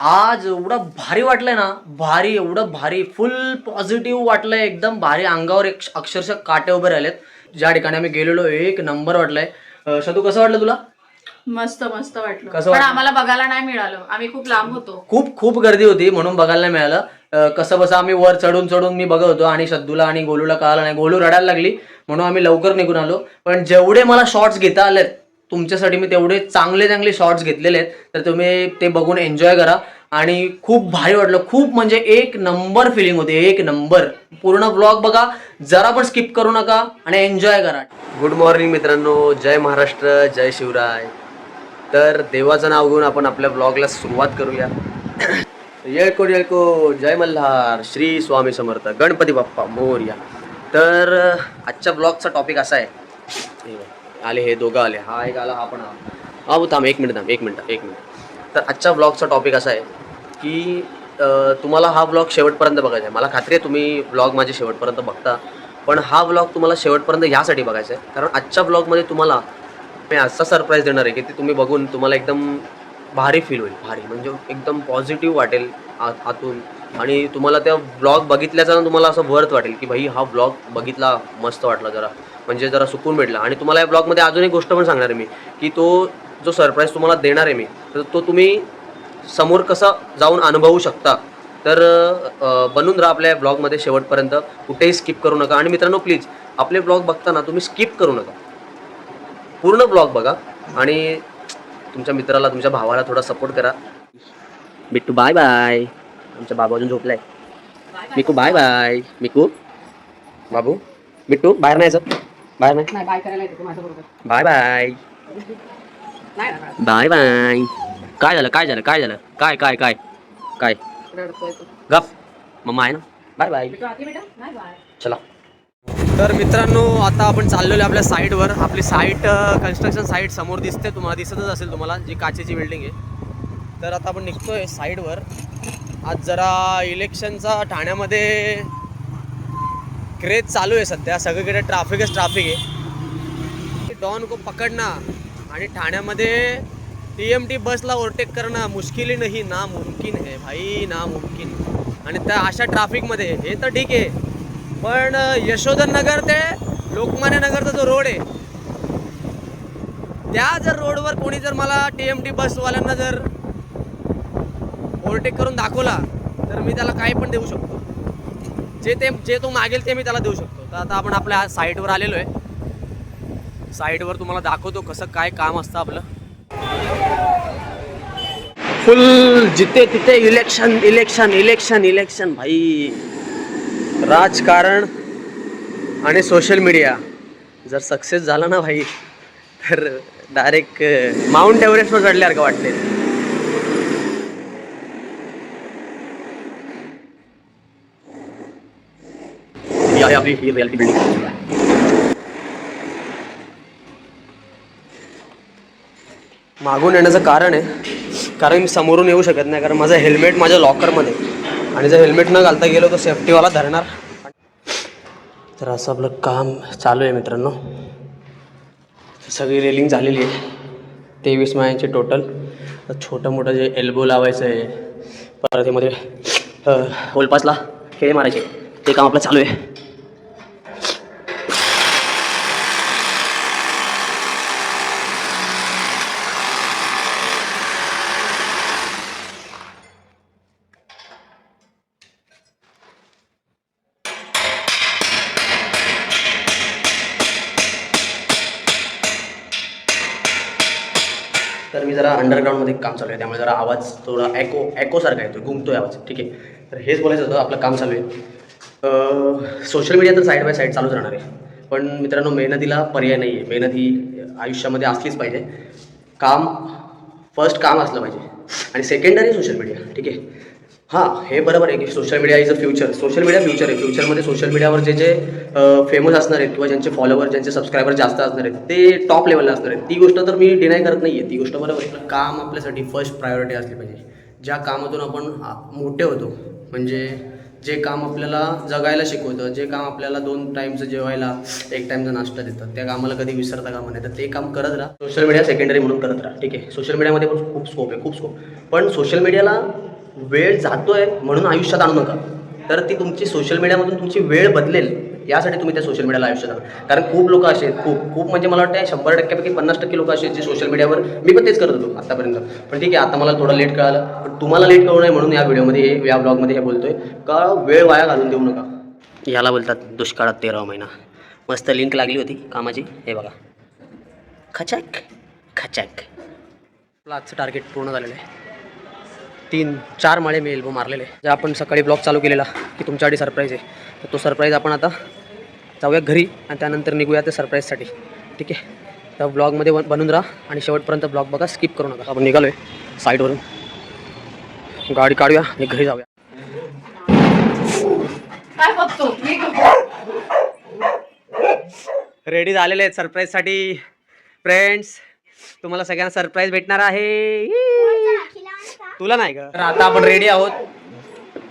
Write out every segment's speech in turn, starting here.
आज एवढं भारी वाटलंय ना भारी एवढं भारी फुल पॉझिटिव्ह वाटलंय एकदम भारी अंगावर एक अक्षरशः काटे उभे राहिलेत. ज्या ठिकाणी आम्ही गेलेलो एक नंबर वाटलंय. शतू कसं वाटलं तुला? मस्त मस्त वाटलं. कसं पण वाटलं? आम्हाला बघायला नाही मिळालं. आम्ही खूप लांब होतो. खूप खूप गर्दी होती म्हणून बघायला नाही मिळालं. अं, कसं बसं आम्ही वर चढून चढून मी बघत होतो आणि शद्दूला आणि गोलूला कळालं नाही. गोलू रडायला लागली म्हणून आम्ही लवकर निघून आलो. पण जेवढे मला शॉर्ट्स घेता आलेत तुमच्यासाठी मी तेवढे चांगले चांगले शॉर्ट्स घेतलेले आहेत. तर तुम्ही ते बघून एन्जॉय करा. आणि खूप भारी वाटलं. खूप म्हणजे एक नंबर फिलिंग होती. एक नंबर पूर्ण ब्लॉग बघा. जरा पण स्किप करू नका आणि एन्जॉय करा. गुड मॉर्निंग मित्रांनो. जय महाराष्ट्र. जय शिवराय. तर देवाचं नाव घेऊन आपण आपल्या ब्लॉगला सुरुवात करूया. येळको येळको जय मल्हार. श्री स्वामी समर्थ. गणपती बाप्पा. मोर्या. तर आजच्या ब्लॉगचा टॉपिक असा आहे. आले हे दोघं आले. हा एक आला हा पण हा भाऊ थांब एक मिनिट थांब एक मिनिट एक मिनिट. तर आजच्या ब्लॉगचा टॉपिक असा आहे की तुम्हाला हा ब्लॉग शेवटपर्यंत बघायचा आहे. मला खात्री आहे तुम्ही ब्लॉग माझे शेवटपर्यंत बघता पण हा ब्लॉग तुम्हाला शेवटपर्यंत यासाठी बघायचा आहे. कारण आजच्या ब्लॉगमध्ये तुम्हाला मी असा सरप्राईज देणार आहे की ते तुम्ही बघून तुम्हाला एकदम भारी फील होईल भारी. म्हणजे एकदम पॉझिटिव्ह वाटेल आत आतून. आणि तुम्हाला त्या ब्लॉग बघितल्याचा तुम्हाला असं वर्थ वाटेल की भाई हा ब्लॉग बघितला मस्त वाटला जरा. म्हणजे जरा सुकून भेटला. आणि तुम्हाला या ब्लॉगमध्ये अजून एक गोष्ट पण सांगणार आहे मी की तो जो सरप्राईज तुम्हाला देणार आहे मी तर तो तुम्ही समोर कसा जाऊन अनुभवू शकता. तर बनून राहा आपल्या ब्लॉगमध्ये शेवटपर्यंत. कुठेही स्किप करू नका. आणि मित्रांनो प्लीज आपले ब्लॉग बघताना तुम्ही स्किप करू नका. पूर्ण ब्लॉग बघा. आणि तुमच्या मित्राला तुमच्या भावाला थोडा सपोर्ट करा. बिट्टू बाय बाय आमच्या बाबा अजून झोपलाय. Miku bye bye Miku? बाबू? बिट्टू बाहेर नाही यायचं बाहेर नाही. नाही बाय बाय बाय नाही बाय बाय काय झालं काय झालं काय झालं? काय काय काय? काय? गप. मम्मा आहे ना? बाय बाय बेटा आती बेटा? नाही बाय चला. तर मित्रांनो आता आपण चाललेलो आपल्या साईटवर आपली साईट कन्स्ट्रक्शन साईट समोर दिसते तुम्हाला दिसतच असेल तुम्हाला जी काचेची बिल्डिंग आहे. तर आता आपण निघतो आहे साईडवर आज जरा इलेक्शनचा ठाण्यामध्ये क्रेज चालू आहे सध्या. सगळीकडे ट्राफिकच ट्राफिक आहे. डॉन को पकडणं आणि ठाण्यामध्ये टी एम टी बसला ओव्हरटेक करणं मुश्किली नाही नामुमकिन आहे भाई नामुमकिन. आणि त्या अशा ट्राफिकमध्ये हे तर ठीक आहे. पण यशोधन नगर ते लोकमान्य नगरचा जो रोड आहे त्या जर रोडवर कोणी जर मला टी एम टी बसवाल्यांना जर ओव्हरटेक करून दाखवला तर मी त्याला काही पण देऊ शकतो. जे ते जे तो मागेल ते मी त्याला देऊ शकतो. तर आता आपण आपल्या साईटवर आलेलो आहे साईटवर तुम्हाला दाखवतो कसं काय काम असतं आपलं. फुल जिथे तिथे इलेक्शन इलेक्शन इलेक्शन इलेक्शन भाई. राजकारण आणि सोशल मीडिया जर सक्सेस झाला ना भाई तर डायरेक्ट माउंट एव्हरेस्टवर चढल्यासारखं वाटले ही आहे आपली ही रियालिटी बिल्डिंग मागून येण्याचं कारण आहे कारण मी समोरून येऊ शकत नाही कारण माझं हेल्मेट माझ्या लॉकरमध्ये. आणि जर हेल्मेट न घालता गेलो तर सेफ्टीवाला धरणार. तर असं आपलं काम चालू आहे मित्रांनो. सगळी रेलिंग झालेली आहे. तेवीस मायांचे टोटल छोटं मोठं जे एल्बो लावायचं आहे. परत हे मध्ये ओलपासला खेळे मारायचे. ते काम आपलं चालू आहे. जरा अंडरग्राऊंडमध्ये काम चालू आहे. त्यामुळे जरा आवाज थोडा ॲको ॲकोसारखा येतो घुमतोय आवाज. ठीक आहे. तर हेच बोलायचं होतं. आपलं काम चालू आहे. सोशल मीडिया तर साईड बाय साईड चालूच राहणार आहे. पण मित्रांनो मेहनतीला पर्याय नाही आहे मेहनत ही आयुष्यामध्ये असलीच पाहिजे. काम फर्स्ट काम असलं पाहिजे. आणि सेकंडरी सोशल मीडिया ठीक आहे. हां हे बरोबर आहे की social media is a future social media future आहे. फ्युचरमध्ये सोशल मीडियावर जे जे फेमस असणार आहेत किंवा ज्यांचे फॉलोवर ज्यांचे सबस्क्रायबर जास्त असणार आहेत ते टॉप लेवलला असणार आहेत. ती गोष्ट तर मी डिनाय करत नाही आहे ती गोष्ट बरोबर आहे. काम आपल्यासाठी फर्स्ट प्रायोरिटी असली पाहिजे. ज्या कामातून आपण मोठे होतो म्हणजे जे काम आपल्याला जगायला शिकवतं जे काम आपल्याला दोन टाईमचं जेवायला एक टाईमचा नाश्ता देतं त्या कामाला कधी विसरता कामा नाही तर ते काम करत राहा. सोशल मीडिया सेकंडरी म्हणून करत राहा. ठीक आहे. सोशल मीडियामध्ये पण खूप स्कोप आहे खूप स्कोप पण सोशल मीडियाला वेळ जातोय म्हणून आयुष्यात आणू नका. तर ती तुमची सोशल मीडियामधून तुमची वेळ बदलेल यासाठी तुम्ही त्या सोशल मीडियाला आयुष्यात आणा कारण खूप लोक असे आहेत खूप खूप म्हणजे मला वाटतं शंभर टक्क्यापैकी पन्नास टक्के लोक असे जे सोशल मीडियावर मी पण तेच करत होतो आतापर्यंत. पण ठीक आहे आता मला थोडं लेट कळालं. पण तुम्हाला लेट कळू नये म्हणून या व्हिडिओमध्ये हे या ब्लॉगमध्ये हे बोलतोय. का वेळ वाया घालून देऊ नका? याला बोलतात दुष्काळात तेरावा महिना. मस्त लिंक लागली होती कामाची. हे बघा. खचॅक खचॅक. आपलं आजचं टार्गेट पूर्ण झालेलं आहे. तीन चार माळे मी एल्बो मारलेले. जे आपण सकाळी ब्लॉग चालू केलेला की तुमच्यासाठी सरप्राईज आहे. तर तो सरप्राईज आपण आता जाऊया घरी आणि त्यानंतर निघूया त्या सरप्राईजसाठी ठीक आहे? तर ब्लॉगमध्ये बन बनून राहा आणि शेवटपर्यंत ब्लॉग बघा स्किप करू नका. आपण निघालो आहे साईडवरून गाडी काढूया आणि घरी जाऊया. रेडी झालेले आहेत सरप्राईजसाठी फ्रेंड्स तुम्हाला सगळ्यांना सरप्राईज भेटणार आहे. तुला नाही का? तर आता आपण रेडी आहोत.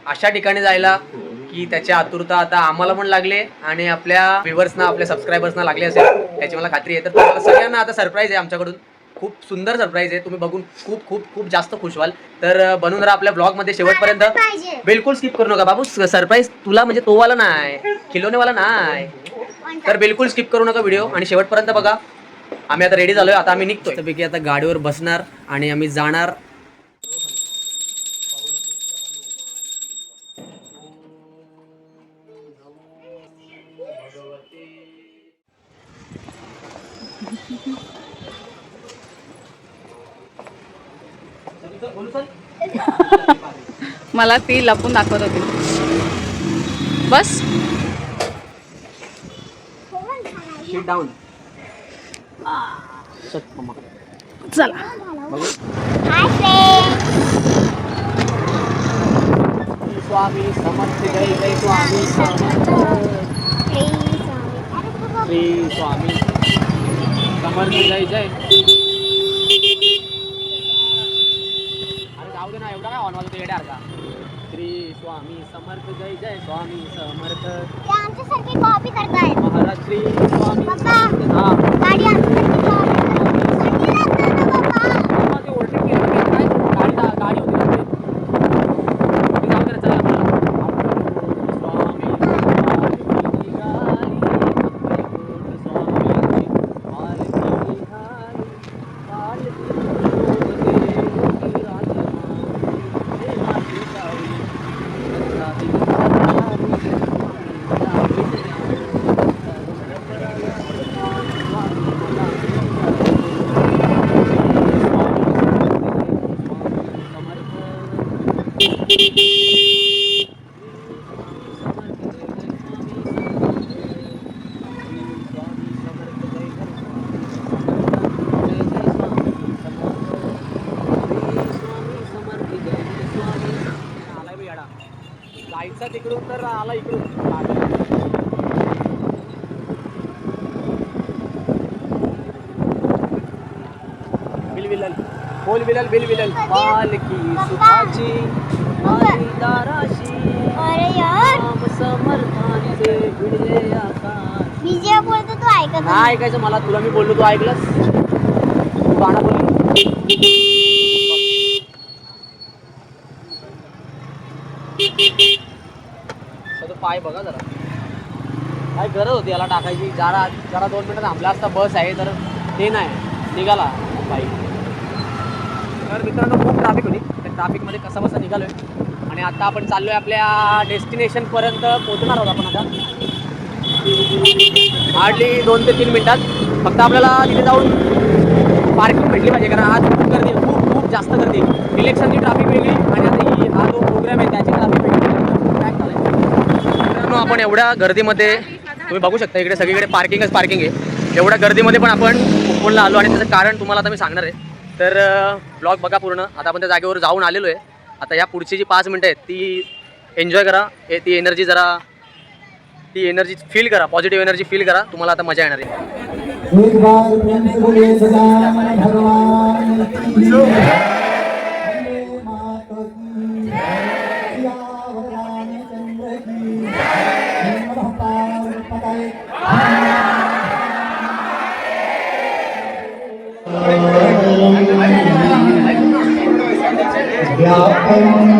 अशा ठिकाणी जायला की त्याची आतुरता आता आम्हाला पण लागले आणि आपल्या व्ह्युअर्सना आपल्या सबस्क्रायबर्सना लागले असेल. याची मला खात्री आहे. तर तुम्हाला सगळ्यांना आता सरप्राईज आहे आमच्याकडून. खूप सुंदर सरप्राईज आहे. तुम्ही बघून खूप खूप खूप जास्त खुश व्हाल. तर बनून राहा आपल्या ब्लॉगमध्ये शेवटपर्यंत बिलकुल स्किप करू नका बाबू. सरप्राईज तुला म्हणजे तो वाला नाही. खिलोनेवाला नाही. तर बिलकुल स्किप करू नका व्हिडिओ आणि शेवटपर्यंत बघा आम्ही आता रेडी झालोय. आता आम्ही निघतोय. आता गाडीवर बसणार आणि आम्ही जाणार. मला ती लपून दाखवत होती. बस. डाऊन चला. स्वामी समर्थ जय जय स्वामी श्री स्वामी समर्थ जय जय अरे जाऊ दे ना एवढा काय ऑन वाजवतो येड्या का श्री स्वामी समर्थ जय जय स्वामी समर्थ. आमच्यासारखी कॉपी करतायत श्री स्वामी पप्पा. समर्थ हा गाडी आमच्यासारखी कॉपी करतायत माझे ओव्हरटेक केलं की काय गाडी जा- गाडी होती ना ते. ते जाऊ दे ना, चला आपलं. स्वामी स्वामी गाडी, स्वामी मालकी हारी, मालकी देवकी राजमा, देवाची सावली, दत्ताची जायचा आला इकडून बिलबिलल. बोल बिलल बिलबिलल पालकी सुखाची माझी दाराशी अरे यार. भिडले आकाश. विजय बोलतो तू ऐकत नाही ऐकायचं मला तुला मी बोललो तू ऐकलंस? तू गाणं बोल तो पाय बघा जरा. काय गरज होती याला टाकायची? जरा जरा दोन मिनिटं थांबला असता बस आहे तर ते नाही. निघाला बाईक तर मित्रांनो खूप ट्रॅफिक होती. त्या ट्रॅफिकमध्ये कसा बसा निघालोय. आणि आता आपण चाललोय आपल्या डेस्टिनेशनपर्यंत पोहोचणार आहोत आपण आता. हार्डली दोन ते तीन मिनिटात. फक्त आपल्याला तिथे जाऊन पार्किंग भेटली पाहिजे कारण आज खूप गर्दी खूप खूप जास्त गर्दी इलेक्शनची ट्रॅफिक वेगळी आणि आता हा जो प्रोग्राम आहे त्याच्या ट्रॅफिक वेगळी Pack झालंय. मित्रांनो आपण एवढ्या गर्दीमध्ये तुम्ही बघू शकता इकडे सगळीकडे पार्किंगच पार्किंग आहे. एवढ्या गर्दीमध्ये पण आपण कुपनला आलो आणि त्याचं कारण तुम्हाला आता मी सांगणार आहे. तर ब्लॉग बघा पूर्ण. आता आपण त्या जागेवर जाऊन आलेलो आहे आता या पुढची जी पाच मिनटं आहेत ती एन्जॉय करा. हे ती एनर्जी जरा ती एनर्जी फील करा. पॉझिटिव्ह एनर्जी फील करा. तुम्हाला आता मजा येणार आहे. Ya Anil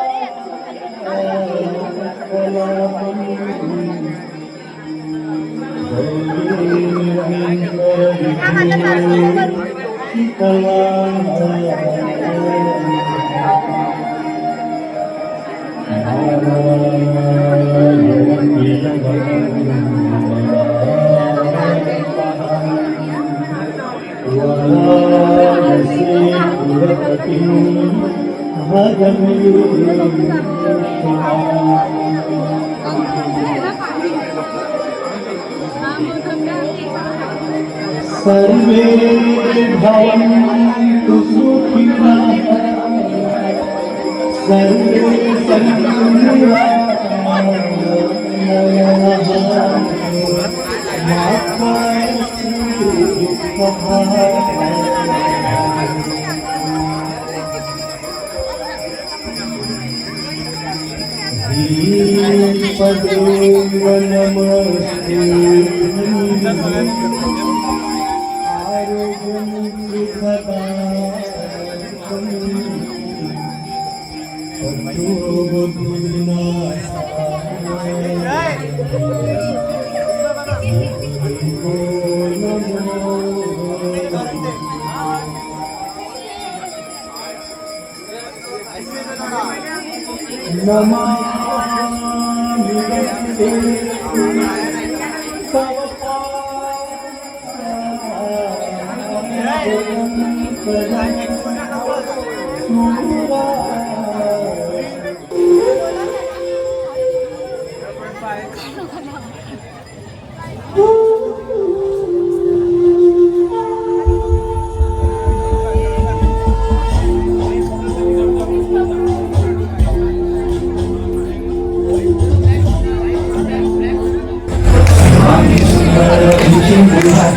सर्वे भवन्तु सुखिनः सर्वे सन्तु निरामयाः Oh, नमामि गङ्गे तव पादाम्बुजं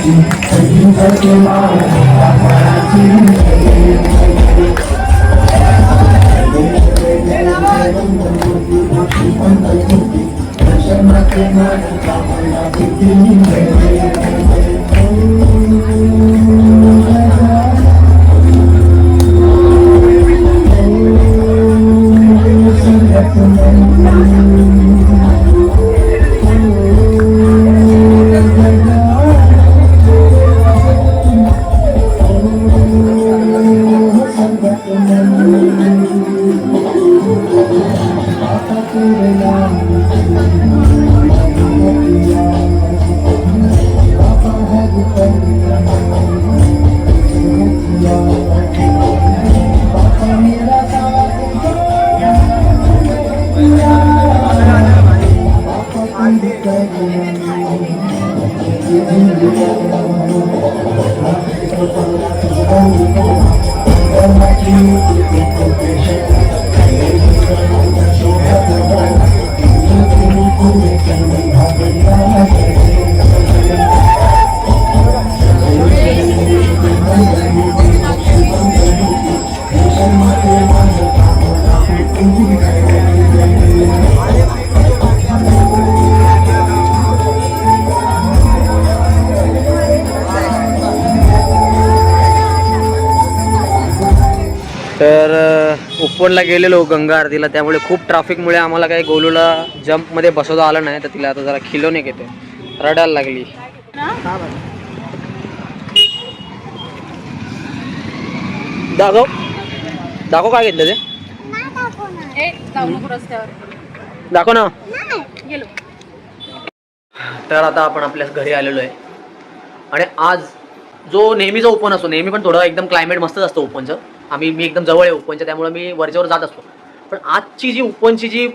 你건제在큰 마. ओपनला गेलेलो गंगा आरतीला त्यामुळे खूप ट्रॅफिकमुळे आम्हाला काही गोलूला जम्पमध्ये बसवता आलं नाही. तर तिला आता जरा खिलोने घेते रडायला लागली. दाखव. दाखव काय घेतलं ते. नाही दाखव ना. गेलो. तर आता आपण आपल्या घरी आलेलो आहे. आणि आज जो नेहमीचा ओपन असतो नेहमी पण थोडं एकदम क्लायमेट मस्तच असतं ओपनचं आम्ही मी एकदम जवळ आहे उपवनच्या त्यामुळे मी वरच्यावर जात असतो. पण आजची जी उपवनची जी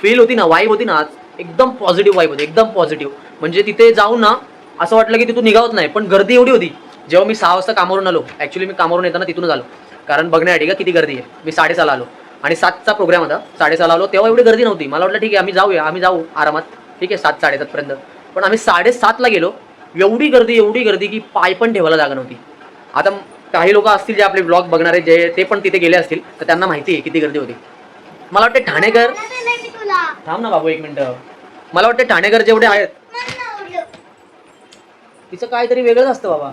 फील होती ना वाईब होती ना आज एकदम पॉझिटिव्ह वाईब होती एकदम पॉझिटिव्ह म्हणजे तिथे जाऊन ना असं वाटलं की तिथून निघावत नाही पण गर्दी एवढी होती. जेव्हा मी सहा वाजता कामावरून आलो ॲक्च्युली मी कामावरून येताना तिथूनच आलो. कारण बघण्यासाठी का किती गर्दी आहे. मी साडेसहाला आलो. आणि सातचा प्रोग्राम होता. साडेसहाला आलो तेव्हा एवढी गर्दी नव्हती. मला वाटलं ठीक आहे आम्ही जाऊया आम्ही जाऊ आरामात. ठीक आहे सात साडेसातपर्यंत पण आम्ही साडेसातला गेलो. एवढी गर्दी एवढी गर्दी की पाय पण ठेवायला जागा नव्हती. आता काही लोक असतील जे आपले ब्लॉग बघणारे जे ते पण तिथे गेले असतील तर त्यांना माहिती आहे किती गर्दी होती. मला वाटते ठाणेकर थांब ना बाबू एक मिनिट. मला वाटतं ठाणेकर जेवढे आहेत. तिचं काहीतरी वेगळंच असतं बाबा.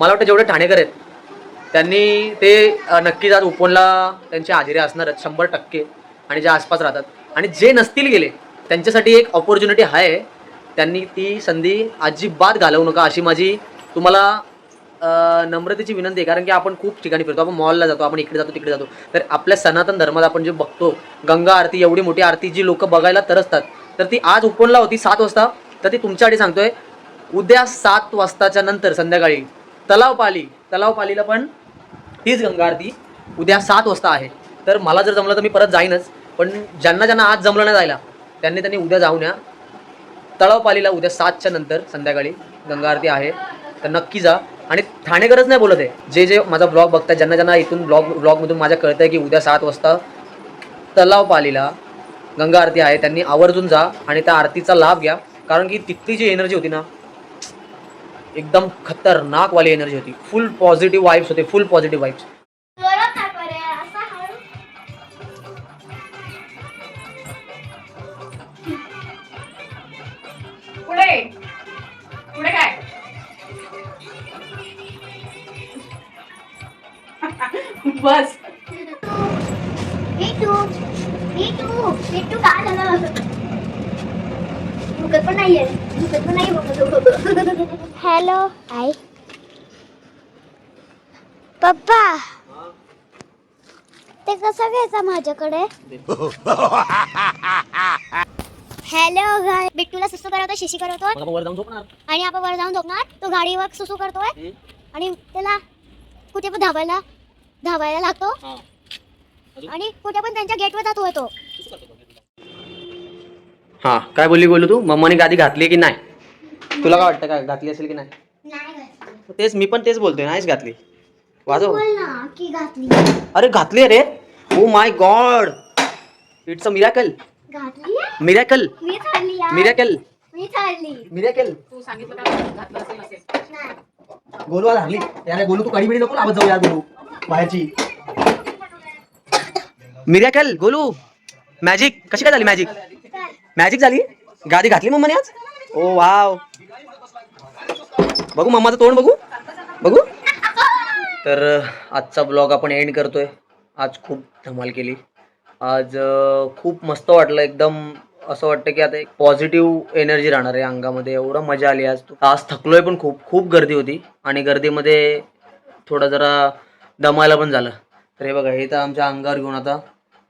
मला वाटतं जेवढे ठाणेकर आहेत त्यांनी ते नक्कीच आज ओपनला त्यांची हाजिरी असणारच शंभर टक्के आणि जे आसपास राहतात. आणि जे नसतील गेले त्यांच्यासाठी एक ऑपॉर्च्युनिटी आहे त्यांनी ती संधी अजिबात घालवू नका अशी माझी तुम्हाला नम्रतेची विनंती आहे. कारण की आपण खूप ठिकाणी फिरतो आपण मॉलला जातो आपण इकडे जातो तिकडे जातो. तर आपल्या सनातन धर्मात आपण जे बघतो गंगा आरती एवढी मोठी आरती जी लोक बघायला तरसतात तर ती आज उपनला होती सात वाजता. तर ती तुमच्यासाठी सांगतोय उद्या सात वाजताच्या नंतर संध्याकाळी तलाव पाली तलाव पालीला पण तीच गंगा आरती उद्या सात वाजता आहे. तर मला जर जमलं तर मी परत जाईनच पण ज्यांना ज्यांना आज जमलं नाही जायला त्यांनी त्यांनी उद्या जाऊन या. तळावपालीला उद्या सातच्या नंतर संध्याकाळी गंगा आरती आहे. तर नक्की जा. आणि ठाणेकरच नाही बोलत आहे. जे जे माझा ब्लॉग बघतात ज्यांना ज्यांना इथून ब्लॉग ब्लॉगमधून माझ्या कळतं आहे की उद्या सात वाजता तलावपालीला गंगा आरती आहे त्यांनी आवर्जून जा आणि त्या आरतीचा लाभ घ्या. कारण की तिथली जी एनर्जी होती ना एकदम खतरनाक वाली एनर्जी होती. फुल पॉझिटिव्ह वाईब्स होते फुल पॉझिटिव्ह वाईब्स माझ्याकडे. हॅलो गाय बिट्टूला सुसू करवतो शिशी करवतोय. मग आपण वर जाऊन झोपणार. आणि आपण वर जाऊन झोपणार. तो गाडीवर सुसू करतोय. हम्म. आणि त्याला कुठे पण धावायला धावायला लागतो. हा. आणि कुठे पण त्यांच्या गेटवर जातो तो. हा काय बोलली बोलू तू? मम्माने गादी घातली की नाही? तुला काय वाटतं काय घातली असेल की नाही? नाही तेच मी पण तेच बोलतोय नाहीच घातली. वाजव. ना की घातली? अरे घातली अरे ओ my God it's a miracle घातली आहे? मिरॅकल मी चालली यार. मिरॅकल मी चालली मिरॅकल तू सांगितलं का घातलं असेल नसेल नाही. गोलू आज हरली. गोलू तू कडी बिडी नको लावत जाऊ यार गोलू. बाहेरची. मिरॅकल गोलू. मॅजिक कशी काय झाली मॅजिक मॅजिक झाली? गादी घातली मम्माने आज? ओ वाव. बघू मम्माचं तोंड बघू. बघू. तर आजचा ब्लॉग आपण एंड करतोय. आज खूप धमाल केली. आज खूप मस्त वाटलं. एकदम असं वाटतं की आता एक पॉझिटिव्ह एनर्जी राहणार आहे अंगामध्ये. एवढं मजा आली आज. आज थकलोय पण खूप. खूप गर्दी होती. आणि गर्दीमध्ये थोडं जरा दमायला पण झालं. तर हे बघा हे तर आमच्या अंगावर घेऊन आता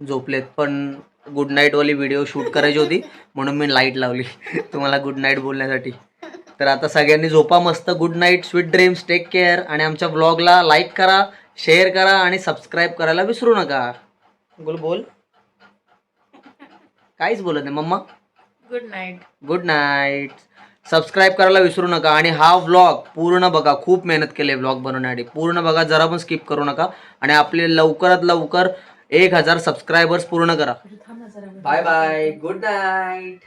झोपलेत. पण गुड नाईटवाली व्हिडिओ शूट करायची होती. म्हणून मी लाइट लावली. तुम्हाला गुड नाईट बोलण्यासाठी. तर आता सगळ्यांनी झोपा मस्त. Good night sweet dreams take care आणि आमच्या ब्लॉगला लाईक करा. शेअर करा आणि सबस्क्राईब करायला विसरू नका. बोल बोल. काहीच बोलत नाही mamma. Good night good night subscribe करायला विसरू नका आणि हा व्लॉग पूर्ण बघा. खूप मेहनत केली व्लॉग बनवण्यासाठी पूर्ण बघा जरा पण स्किप करू नका. आणि आपले लवकरात लवकर एक हजार सबस्क्रायबर्स पूर्ण करा. Bye bye good night